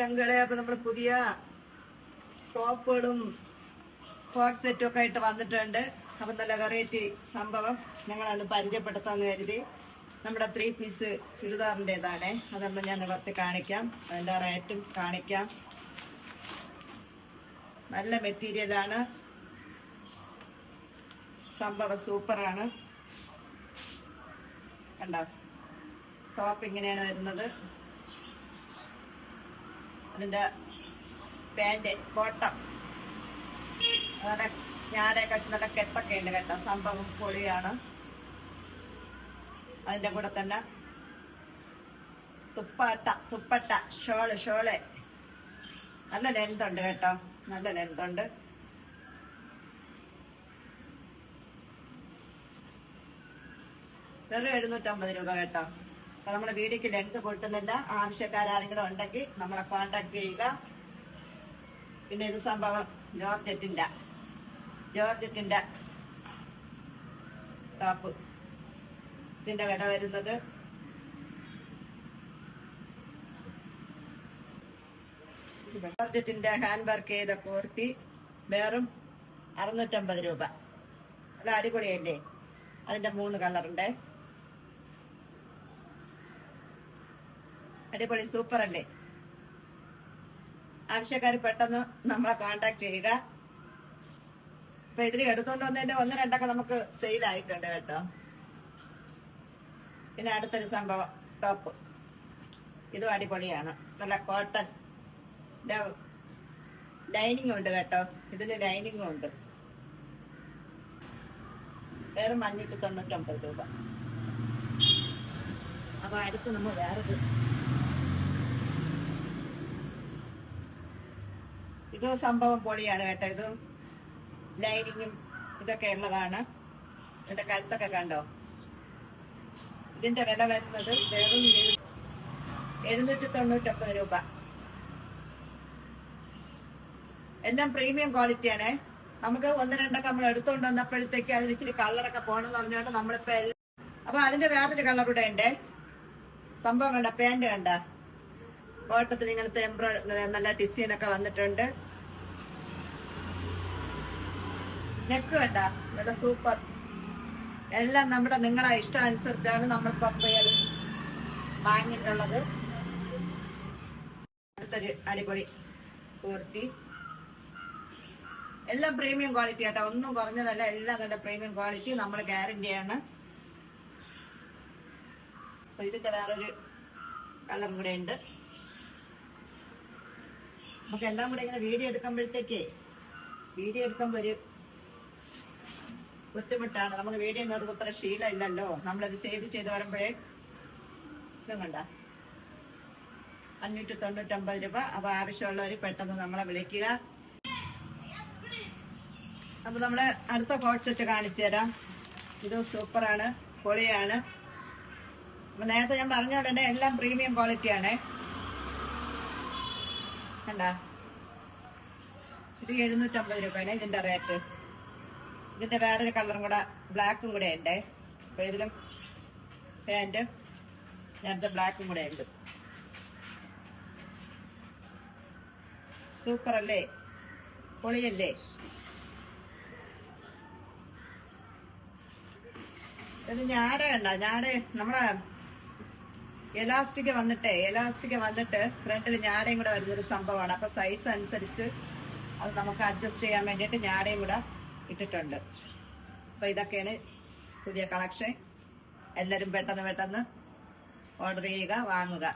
ചങ്കളെ അപ്പൊ നമ്മൾ പുതിയ ടോപ്പുകളും കോട്ട് സെറ്റും ഒക്കെ ആയിട്ട് വന്നിട്ടുണ്ട്. അപ്പൊ നല്ല വെറൈറ്റി സംഭവം ഞങ്ങളന്ന് പരിചയപ്പെടുത്താന്ന് കരുതി. നമ്മുടെ ത്രീ പീസ് ചുരിദാറിന്റെതാണ് അതൊന്ന് ഞാൻ നിവർത്തി കാണിക്കാം. അതിന്റെ റേറ്റും കാണിക്കാം. നല്ല മെറ്റീരിയലാണ് സംഭവം സൂപ്പറാണ് കണ്ടോ? ടോപ്പ് ഇങ്ങനെയാണ് വരുന്നത്. അതിന്റെ പാന്റ് ബോട്ടം നല്ല ഞാനൊക്കെ വെച്ച് നല്ല കെട്ടൊക്കെ ഉണ്ട് കേട്ടോ. സംഭവം പൊളിയാണ്. അതിന്റെ കൂടെ തന്നെ തുപ്പാട്ട തുപ്പട്ട ഷോൾ ഷോൾ. നല്ല ലെന്തുണ്ട് കേട്ടോ. നല്ല ലെന്തുണ്ട് വെറും എഴുന്നൂറ്റമ്പത് രൂപ കേട്ടോ. അപ്പൊ നമ്മുടെ വീഡിയോക്ക് ലെങ്ത് പൊട്ടുന്നില്ല. ആവശ്യക്കാരെങ്കിലും ഉണ്ടെങ്കിൽ നമ്മളെ കോണ്ടാക്ട് ചെയ്യുക. പിന്നെ ഇത് സംഭവം ജോർജറ്റിന്റെ ജോർജറ്റിന്റെ ടോപ്പ് ഇതിന്റെ വില വരുന്നത് ജോർജറ്റിന്റെ ഹാൻഡ് വർക്ക് ചെയ്ത കോർത്തി വെറും അറുന്നൂറ്റമ്പത് രൂപ. അത് അടിപൊളിയല്ലേ? അതിന്റെ മൂന്ന് കളറുണ്ട് അടിപൊളി സൂപ്പർ അല്ലേ? ആവശ്യക്കാർ പെട്ടെന്ന് നമ്മളെ കോണ്ടാക്ട് ചെയ്യുക. അപ്പൊ ഇതിൽ എടുത്തോണ്ട് വന്നതിന്റെ ഒന്ന് രണ്ടൊക്കെ നമുക്ക് സെയിൽ ആയിട്ടുണ്ട് കേട്ടോ. പിന്നെ അടുത്തൊരു സംഭവം ടോപ്പ് ഇതും അടിപൊളിയാണ്. നല്ല കോട്ടൺ ലൈനിങ് ഉണ്ട് കേട്ടോ. ഇതിൽ ലൈനിങ്ങും ഉണ്ട്. വേറെ മഞ്ഞിട്ട് തൊണ്ണൂറ്റൊമ്പത് രൂപ. അപ്പൊ അടുത്ത് നമ്മൾ വേറെ ഇത് സംഭവം പൊളിയാണ് കേട്ടോ. ഇത് ലൈനിങ്ങും ഇതൊക്കെ ഉള്ളതാണ്. ഇതിന്റെ കഴുത്തൊക്കെ കണ്ടോ? ഇതിന്റെ വില വരുന്നത് വെറും എഴു- എഴുന്നൂറ്റി തൊണ്ണൂറ്റൊമ്പത് രൂപ. എല്ലാം പ്രീമിയം ക്വാളിറ്റിയാണ് നമുക്ക് ഒന്ന് രണ്ടൊക്കെ നമ്മൾ എടുത്തുകൊണ്ട് വന്നപ്പോഴത്തേക്ക് അതിന് ഇച്ചിരി കളറൊക്കെ പോകണമെന്ന് പറഞ്ഞുകൊണ്ട് നമ്മളിപ്പോ അപ്പൊ അതിന്റെ വേറൊരു കളർ കൂടെ ഉണ്ട്. സംഭവം കണ്ട? പാന്റ് കണ്ട? ഓട്ടത്തിൽ ഇങ്ങനത്തെ എംബ്രോയിഡറി നല്ല ഡിസൈൻ ഒക്കെ വന്നിട്ടുണ്ട്. നെക്ക് വേണ്ട നല്ല സൂപ്പർ എല്ലാം നമ്മുടെ നിങ്ങളെ ഇഷ്ടം അനുസരിച്ചാണ് നമ്മൾ കൊമ്പയൽ വാങ്ങിയിട്ടുള്ളത്. അടുത്തൊരു അടിപൊളി പൂർത്തി എല്ലാം പ്രീമിയം ക്വാളിറ്റി ആട്ടോ. ഒന്നും കുറഞ്ഞതല്ല എല്ലാം നല്ല പ്രീമിയം ക്വാളിറ്റി നമ്മൾ ഗ്യാരണ്ടിയാണ് അപ്പൊ ഇതിന്റെ വേറൊരു കളർ കൂടെ ഉണ്ട്. നമുക്ക് എല്ലാം കൂടെ ഇങ്ങനെ വീഡിയോ എടുക്കുമ്പോഴത്തേക്ക് വീഡിയോ എടുക്കുമ്പോ ഒരു ബുദ്ധിമുട്ടാണ്. നമ്മൾ വീഡിയോ നടത്തുന്ന അത്ര ശീലമില്ലല്ലോ. നമ്മളിത് ചെയ്ത് ചെയ്ത് വരുമ്പോഴേ ഇതും അഞ്ഞൂറ്റി തൊണ്ണൂറ്റൊമ്പത് രൂപ. അപ്പൊ ആവശ്യമുള്ളവർ പെട്ടെന്ന് നമ്മളെ വിളിക്കുക. അപ്പൊ നമ്മൾ അടുത്ത കോട്ട് സെറ്റ് കാണിച്ചു തരാം. ഇത് സൂപ്പറാണ് പൊളിയാണ്. അപ്പൊ നേരത്തെ ഞാൻ പറഞ്ഞ എല്ലാം പ്രീമിയം ക്വാളിറ്റി ആണ് കണ്ട? ഇത് എഴുന്നൂറ്റമ്പത് രൂപയാണ് ഇതിന്റെ റേറ്റ് ഇതിന്റെ വേറൊരു കളറും കൂടെ ബ്ലാക്കും കൂടെ ഉണ്ട്. അപ്പൊ ഇതിലും പാന്റ് ഞാനത് ബ്ലാക്കും കൂടെ ഉണ്ട്. സൂപ്പർ അല്ലേ? പൊളിയല്ലേ? ഇത് ഞാട കണ്ട? ഞാട നമ്മളെ എലാസ്റ്റിക് വന്നിട്ടേ എലാസ്റ്റിക് വന്നിട്ട് ഫ്രണ്ടിൽ ഞാടയും കൂടെ വരുന്നൊരു സംഭവമാണ്. അപ്പൊ സൈസ് അനുസരിച്ച് അത് നമുക്ക് അഡ്ജസ്റ്റ് ചെയ്യാൻ വേണ്ടിയിട്ട് ഞാടയും കൂടെ ഇട്ടിട്ടുണ്ട്. അപ്പൊ ഇതൊക്കെയാണ് പുതിയ കളക്ഷൻ എല്ലാരും പെട്ടെന്ന് പെട്ടെന്ന് ഓർഡർ ചെയ്യുക വാങ്ങുക.